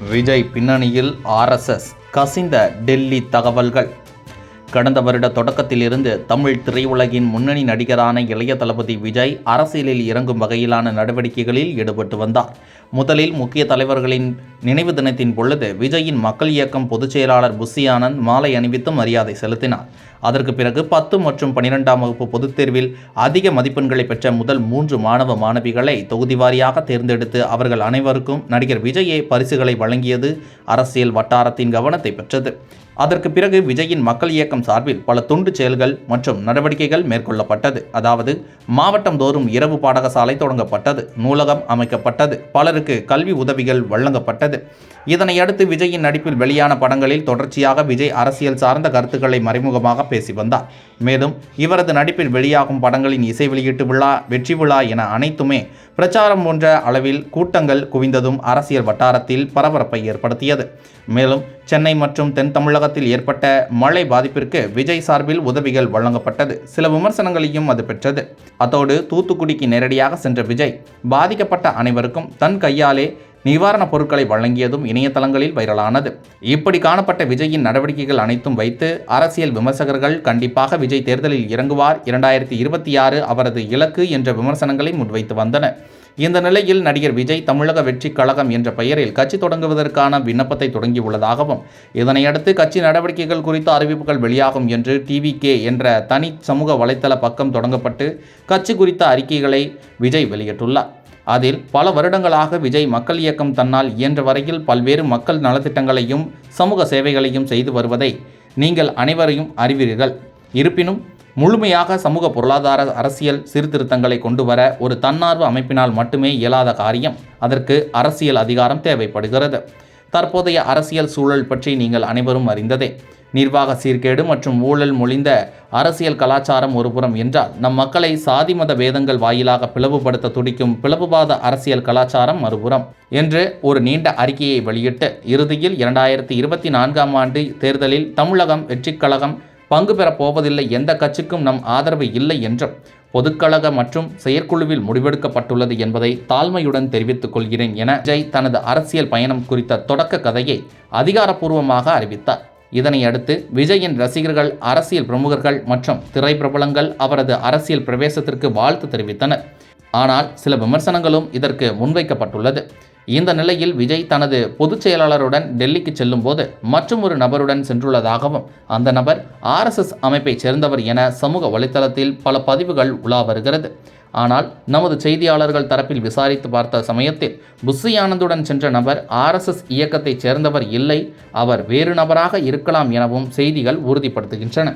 விஜய் பின்னணியில் ஆர்எஸ்எஸ் கசிந்த டெல்லி தகவல்கள். கடந்த வருட தொடக்கத்திலிருந்து தமிழ் திரையுலகின் முன்னணி நடிகரான இளைய தளபதி விஜய் அரசியலில் இறங்கும் வகையிலான நடவடிக்கைகளில் ஈடுபட்டு வந்தார். முதலில் முக்கிய தலைவர்களின் நினைவு தினத்தின் பொழுது விஜயின் மக்கள் இயக்கம் பொதுச் செயலாளர் புஷி ஆனந்த் மாலை அணிவித்து மரியாதை செலுத்தினார். அதற்கு பிறகு பத்து மற்றும் பனிரெண்டாம் வகுப்பு பொதுத் தேர்வில் அதிக மதிப்பெண்களை பெற்ற முதல் மூன்று மாணவ மாணவிகளை தொகுதி வாரியாக தேர்ந்தெடுத்து அவர்கள் அனைவருக்கும் நடிகர் விஜயே பரிசுகளை வழங்கியது அரசியல் வட்டாரத்தின் கவனத்தை பெற்றது. அதற்கு பிறகு விஜயின் மக்கள் இயக்கம் சார்பில் பல துண்டு செயல்கள் மற்றும் நடவடிக்கைகள் மேற்கொள்ளப்பட்டது. அதாவது மாவட்டம் தோறும் இரவு பாடகசாலை தொடங்கப்பட்டது நூலகம் அமைக்கப்பட்டது பலருக்கு கல்வி உதவிகள் வழங்கப்பட்டது. இதனையடுத்து விஜயின் நடிப்பில் வெளியான படங்களில் தொடர்ச்சியாக விஜய் அரசியல் சார்ந்த கருத்துக்களை மறைமுகமாக பேசி வந்தார். மேலும் இவரது நடிப்பில் வெளியாகும் படங்களின் இசை வெளியீட்டு விழா வெற்றி விழா என அனைத்துமே பிரச்சாரம் போன்ற அளவில் கூட்டங்கள் குவிந்ததும் அரசியல் வட்டாரத்தில் பரபரப்பை ஏற்படுத்தியது. மேலும் சென்னை மற்றும் தென் தமிழகத்தில் ஏற்பட்ட மழை பாதிப்பிற்கு விஜய் சார்பில் உதவிகள் வழங்கப்பட்டது. சில விமர்சனங்களையும் அது பெற்றது. அத்தோடு தூத்துக்குடிக்கு நேரடியாக சென்ற விஜய் பாதிக்கப்பட்ட அனைவருக்கும் தன் கையாலே நிவாரணப் பொருட்களை வழங்கியதும் இணையதளங்களில் வைரலானது. இப்படி காணப்பட்ட விஜயின் நடவடிக்கைகள் அனைத்தும் வைத்து அரசியல் விமர்சகர்கள் கண்டிப்பாக விஜய் தேர்தலில் இறங்குவார். இரண்டாயிரத்தி இருபத்தி ஆறு அவரது இலக்கு என்ற விமர்சனங்களை முன்வைத்து வந்தன. இந்த நிலையில் நடிகர் விஜய் தமிழக வெற்றி கழகம் என்ற பெயரில் கட்சி தொடங்குவதற்கான விண்ணப்பத்தை தொடங்கியுள்ளதாகவும் இதனையடுத்து கட்சி நடவடிக்கைகள் குறித்த அறிவிப்புகள் வெளியாகும் என்று டிவிகே என்ற தனி சமூக வலைத்தள பக்கம் தொடங்கப்பட்டு கட்சி குறித்த அறிக்கைகளை விஜய் வெளியிட்டுள்ளார். அதில் பல வருடங்களாக விஜய் மக்கள் இயக்கம் தன்னால் இயன்ற வரையில் பல்வேறு மக்கள் நலத்திட்டங்களையும் சமூக சேவைகளையும் செய்து வருவதை நீங்கள் அனைவரையும் அறிவீர்கள். இருப்பினும் முழுமையாக சமூக பொருளாதார அரசியல் சீர்திருத்தங்களை கொண்டு வர ஒரு தன்னார்வ அமைப்பினால் மட்டுமே இயலாத காரியம். அதற்கு அரசியல் அதிகாரம் தேவைப்படுகிறது. தற்போதைய அரசியல் சூழல் பற்றி நீங்கள் அனைவரும் அறிந்ததே. நிர்வாக சீர்கேடு மற்றும் ஊழல் மொழிந்த அரசியல் கலாச்சாரம் ஒருபுறம் என்றால் நம் மக்களை சாதி மத வேதங்கள் வாயிலாக பிளவுபடுத்த துடிக்கும் பிளவுவாத அரசியல் கலாச்சாரம் மறுபுறம். என்று ஒரு நீண்ட அறிக்கையை வெளியிட்டு இறுதியில் இரண்டாயிரத்தி இருபத்தி நான்காம் ஆண்டு தேர்தலில் தமிழகம் வெற்றிக் கழகம் பங்கு பெறப் போவதில்லை எந்த கட்சிக்கும் நம் ஆதரவு இல்லை என்றும் பொதுக்கழக மற்றும் செயற்குழுவில் முடிவெடுக்கப்பட்டுள்ளது என்பதை தாழ்மையுடன் தெரிவித்துக் கொள்கிறேன் என ஜெய் தனது அரசியல் பயணம் குறித்த தொடக்க கதையை அதிகாரப்பூர்வமாக அறிவித்தார். இதனை அடுத்து விஜயின் ரசிகர்கள் அரசியல் பிரமுகர்கள் மற்றும் திரைப்பிரபலங்கள் அவரது அரசியல் பிரவேசத்திற்கு வாழ்த்து தெரிவித்தனர். ஆனால் சில விமர்சனங்களும் இதற்கு முன்வைக்கப்பட்டுள்ளது. இந்த நிலையில் விஜய் தனது பொதுச் செயலாளருடன் டெல்லிக்கு செல்லும்போது மற்றும் ஒரு நபருடன் சென்றுள்ளதாகவும் அந்த நபர் ஆர்எஸ்எஸ் அமைப்பைச் சேர்ந்தவர் என சமூக வலைத்தளத்தில் பல பதிவுகள் உலா வருகிறது. ஆனால் நமது செய்தியாளர்கள் தரப்பில் விசாரித்து பார்த்த சமயத்தில் புஸ்ஸி ஆனந்துடன் சென்ற நபர் ஆர்எஸ்எஸ் இயக்கத்தைச் சேர்ந்தவர் இல்லை அவர் வேறு நபராக இருக்கலாம் எனவும் செய்திகள் உறுதிப்படுத்துகின்றன.